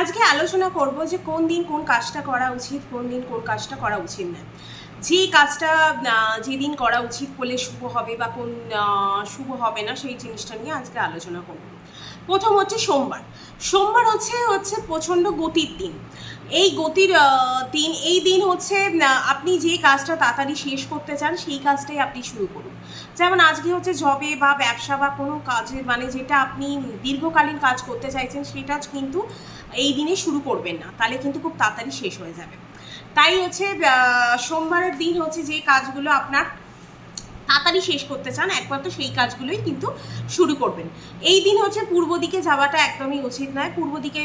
আজকে আলোচনা করব যে কোন দিন কোন কাজটা করা উচিত, কোন দিন কোন কাজটা করা উচিত না। যে কাজটা যেদিন করা উচিত বলে শুভ হবে বা কোন শুভ হবে না সেই জিনিসটা নিয়ে আজকে আলোচনা করব। প্রথম হচ্ছে সোমবার। সোমবার হচ্ছে হচ্ছে প্রচণ্ড গতির দিন। এই গতির দিন, এই দিন হচ্ছে আপনি যে কাজটা তাড়াতাড়ি শেষ করতে চান সেই কাজটাই আপনি শুরু করুন। যেমন আজকে হচ্ছে জবে বা ব্যবসা বা কোনো কাজে মানে যেটা আপনি দীর্ঘকালীন কাজ করতে চাইছেন সেটা কিন্তু এই দিনে শুরু করবেন না, তাহলে কিন্তু খুব তাড়াতাড়ি শেষ হয়ে যাবে। তাই হচ্ছে সোমবারের দিন হচ্ছে যে কাজগুলো আপনার তাড়াতাড়ি শেষ করতে চান একমাত্র সেই কাজগুলোই কিন্তু শুরু করবেন। এই দিন হচ্ছে পূর্ব দিকে যাওয়াটা একদমই উচিত নয়, পূর্ব দিকে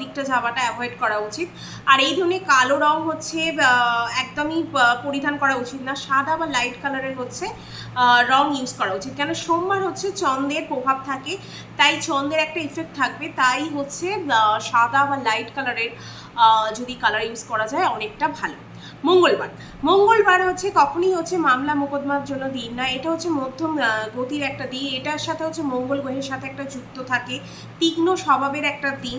দিকটা যাওয়াটা অ্যাভয়েড করা উচিত। আর এই ধরনের কালো রং হচ্ছে একদমই পরিধান করা উচিত না, সাদা বা লাইট কালারের হচ্ছে রং ইউজ করা উচিত। কেন সোমবার হচ্ছে চন্দ্রের প্রভাব থাকে, তাই চন্দ্রের একটা ইফেক্ট থাকবে, তাই হচ্ছে সাদা বা লাইট কালারের যদি কালার ইউজ করা যায়, অনেকটা ভালো। মঙ্গলবার। মঙ্গলবার হচ্ছে কখনই হচ্ছে মামলা মোকদ্দমার জন্য দিন না এটা হচ্ছে মধ্যম গতির একটা দিন। এটার সাথে হচ্ছে মঙ্গল গ্রহের সাথে একটা যুক্ত থাকে। তীক্ষ্ণ স্বভাবের একটা দিন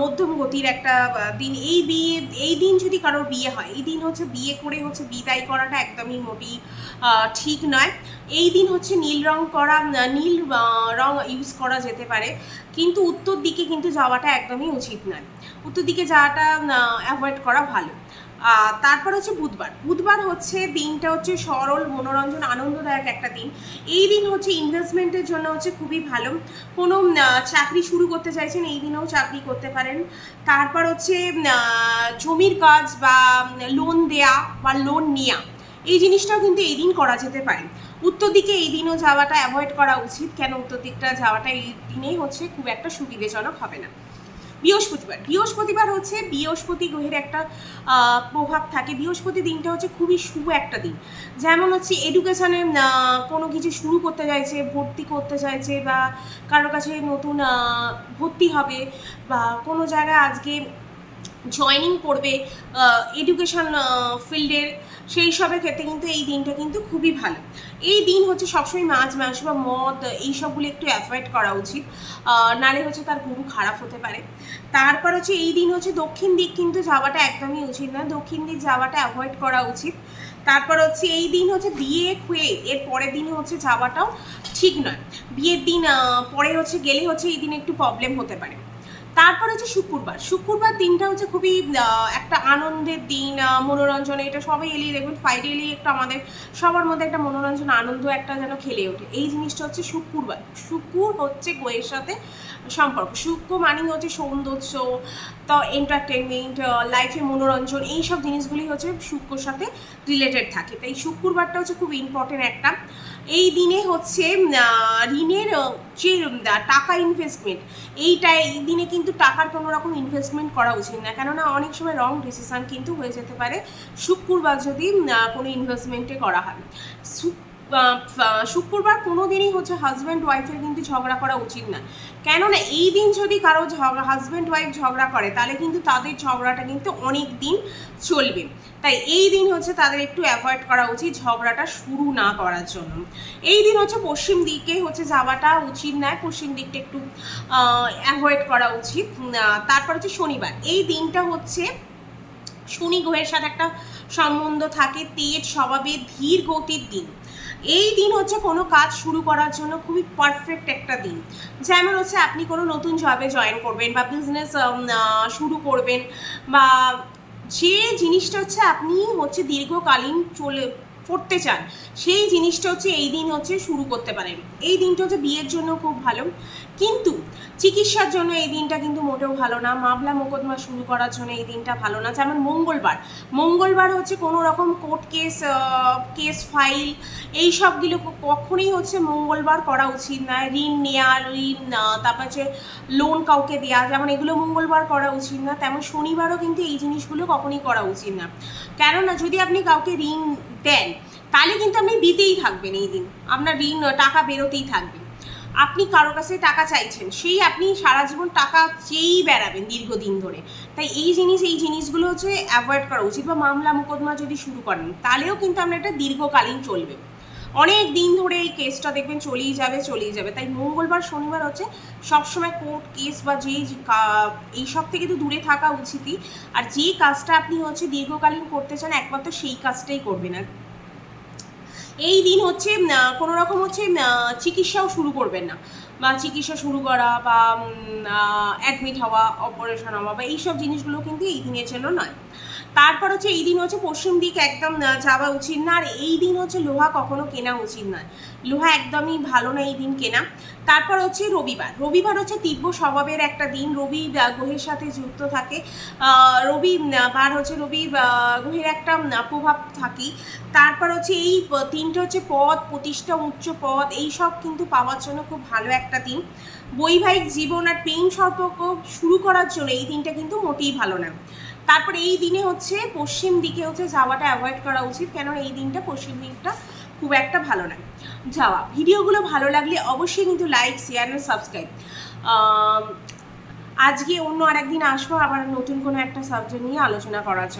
মধ্যম গতির একটা দিন। এই বিয়ে, এই দিন যদি কারোর বিয়ে হয়, এই দিন হচ্ছে বিয়ে করে হচ্ছে বিদায় করাটা একদমই মোটেই ঠিক নয়। এই দিন হচ্ছে নীল রং করা নীল রং ইউজ করা যেতে পারে। কিন্তু উত্তর দিকে কিন্তু যাওয়াটা একদমই উচিত নয়। উত্তর দিকে যাওয়াটা অ্যাভয়েড করা ভালো। তারপর হচ্ছে বুধবার। বুধবার হচ্ছে দিনটা হচ্ছে সরল, মনোরঞ্জন, আনন্দদায়ক একটা দিন। এই দিন হচ্ছে ইনভেস্টমেন্টের জন্য হচ্ছে খুবই ভালো। কোনো চাকরি শুরু করতে চাইছেন, এই দিনেও চাকরি করতে পারেন। তারপর হচ্ছে জমির কাজ বা লোন দেয়া বা লোন নেওয়া এই জিনিসটাও কিন্তু এই দিন করা যেতে পারে। উত্তর দিকে এই দিনও যাওয়াটা অ্যাভয়েড করা উচিত। কেন উত্তর দিকটা যাওয়াটা এই দিনেই হচ্ছে খুব একটা সুবিধাজনক হবে না। বৃহস্পতিবার। বৃহস্পতিবার হচ্ছে বৃহস্পতি গ্রহের একটা প্রভাব থাকে। বৃহস্পতি দিনটা হচ্ছে খুবই শুভ একটা দিন। যেমন হচ্ছে এডুকেশনে কোনো কিছু শুরু করতে চাইছে, ভর্তি করতে চাইছে বা কারোর কাছে নতুন ভর্তি হবে বা কোনো জায়গায় আজকে জয়নিং করবে এডুকেশন ফিল্ডের সেই সবের ক্ষেত্রে কিন্তু এই দিনটা কিন্তু খুবই ভালো। এই দিন হচ্ছে সবসময় মাছ, মাংস বা মদ এই সবগুলো একটু অ্যাভয়েড করা উচিত। নালে হচ্ছে তার গুরু খারাপ হতে পারে। তারপর হচ্ছে এই দিন হচ্ছে দক্ষিণ দিক কিন্তু যাওয়াটা একদমই উচিত না দক্ষিণ দিক যাওয়াটা অ্যাভয়েড করা উচিত। তারপর হচ্ছে এই দিন হচ্ছে বিয়ে হয়ে এর পরের দিনে হচ্ছে যাওয়াটাও ঠিক নয়। বিয়ের দিন পরে হচ্ছে গেলে হচ্ছে এই দিন একটু প্রবলেম হতে পারে। তারপর হচ্ছে শুক্রবার। শুক্রবার দিনটা হচ্ছে খুবই একটা আনন্দের দিন মনোরঞ্জন। এটা সবাই এলিয়ে দেখবেন ফ্রাইডে এলিয়ে একটা আমাদের, সবার মধ্যে একটা মনোরঞ্জন, আনন্দ একটা যেন খেলে ওঠে। এই জিনিসটা হচ্ছে শুক্রবার। শুক্র হচ্ছে গোয়ের সাথে সম্পর্ক। শুক্র মানে হচ্ছে সৌন্দর্য, তো এন্টারটেনমেন্ট লাইফে মনোরঞ্জন এই সব জিনিসগুলি হচ্ছে শুক্রর সাথে রিলেটেড থাকে। তাই শুক্রবারটা হচ্ছে খুব ইম্পর্টেন্ট একটা। এই দিনে হচ্ছে ঋণের যে টাকা ইনভেস্টমেন্ট এইটা এই দিনে কিন্তু টাকার কোনো রকম ইনভেস্টমেন্ট করা উচিত না। কেননা অনেক সময় রং ডিসিশন কিন্তু হয়ে যেতে পারে। শুক্রবার যদি কোনো ইনভেস্টমেন্টে করা হয়। শুক্রবার কোনো দিনই হচ্ছে হাজব্যান্ড ওয়াইফের কিন্তু ঝগড়া করা উচিত না। কেননা এই দিন যদি কারও ঝগড়া হাজব্যান্ড ওয়াইফ ঝগড়া করে, তাহলে কিন্তু তাদের ঝগড়াটা কিন্তু অনেক দিন চলবে। তাই এই দিন হচ্ছে তাদের একটু অ্যাভয়েড করা উচিত ঝগড়াটা শুরু না করার জন্য। এই দিন হচ্ছে পশ্চিম দিকে হচ্ছে যাওয়াটা উচিত নয়, পশ্চিম দিকটা একটু অ্যাভয়েড করা উচিত। তারপর হচ্ছে শনিবার। এই দিনটা হচ্ছে শনি গ্রহের সাথে একটা সম্বন্ধ থাকে, তেজ স্বভাবে ধীর গতির দিন। এই দিন হচ্ছে কোনো কাজ শুরু করার জন্য খুবই পারফেক্ট একটা দিন। যেমন হচ্ছে আপনি কোনো নতুন জবে জয়েন করবেন বা বিজনেস শুরু করবেন বা যে জিনিসটা হচ্ছে আপনি হচ্ছে দীর্ঘকালীন চলে করতে চান, সেই জিনিসটা হচ্ছে এই দিন হচ্ছে শুরু করতে পারেন। এই দিনটা হচ্ছে বিয়ের জন্য খুব ভালো। কিন্তু চিকিৎসার জন্য এই দিনটা কিন্তু মোটেও ভালো না। মামলা মোকদ্দমা শুরু করার জন্য এই দিনটা ভালো না। যেমন মঙ্গলবার। মঙ্গলবার হচ্ছে কোনো রকম কোর্ট কেস কেস ফাইল, এই সবগুলো কখনোই হচ্ছে মঙ্গলবার করা উচিত নয় ঋণ নেওয়া ঋণ তারপর হচ্ছে লোন কাউকে দেওয়া যেমন এগুলো মঙ্গলবার করা উচিত না। তেমন শনিবারও কিন্তু এই জিনিসগুলো কখনই করা উচিত না। কেননা যদি আপনি কাউকে ঋণ দেন। তাহলে কিন্তু আপনি দিতেই থাকবেন এই দিন। আপনার ঋণ, টাকা বেরোতেই থাকবে। আপনি কারও কাছে টাকা চাইছেন, সেই আপনি সারা জীবন টাকা চেয়েই বেড়াবেন দীর্ঘদিন ধরে। তাই এই জিনিস, এই জিনিসগুলো হচ্ছে অ্যাভয়েড করা উচিত বা মামলা মোকদ্দমা যদি শুরু করেন, তাহলেও কিন্তু আপনার একটা দীর্ঘকালীন চলবে। অনেক দিন ধরে এই কেসটা দেখবেন চলেই যাবে চলেই যাবে। তাই মঙ্গলবার, শনিবার হচ্ছে সবসময় কোর্ট কেস বা যেই এই সব থেকে তো দূরে থাকা উচিতই। আর যে কাজটা আপনি হচ্ছে দীর্ঘকালীন করতে চান, একমাত্র সেই কাজটাই করবেন। আর এই দিন হচ্ছে কোনো রকম হচ্ছে চিকিৎসাও শুরু করবেন না। বা চিকিৎসা শুরু করা বা অ্যাডমিট হওয়া অপারেশন হওয়া বা এইসব জিনিসগুলো কিন্তু এই দিনের জন্য নয়। তারপর হচ্ছে এই দিন হচ্ছে পশ্চিম দিক একদম যাওয়া উচিত না। আর এই দিন হচ্ছে লোহা কখনো কেনা উচিত নয়। লোহা একদমই ভালো না এই দিন কেনা। তারপর হচ্ছে রবিবার। রবিবার হচ্ছে তীব্র স্বভাবের একটা দিন। রবি গ্রহের সাথে যুক্ত থাকে। রবি বার হচ্ছে রবি গ্রহের একটা প্রভাব থাকি। তারপর হচ্ছে এই তিনটে হচ্ছে পদ প্রতিষ্ঠা উচ্চ পদ এই সব কিন্তু পাওয়ার জন্য খুব ভালো একটা দিন। বৈবাহিক জীবন আর প্রেম সম্পর্ক শুরু করার জন্য এই দিনটা কিন্তু মোটেই ভালো না। তারপর এই দিনে হচ্ছে পশ্চিম দিকে হচ্ছে যাওয়াটা অ্যাভয়েড করা উচিত, কেননা এই দিনটা পশ্চিম দিকটা খুব একটা ভালো নয় যাওয়া, ভিডিওগুলো ভালো লাগলে অবশ্যই কিন্তু লাইক শেয়ার অ্যান্ড সাবস্ক্রাইব আজকে অন্য আরেকদিন আসব আবার নতুন কোনো একটা সাবজেক্ট নিয়ে আলোচনা করার জন্য।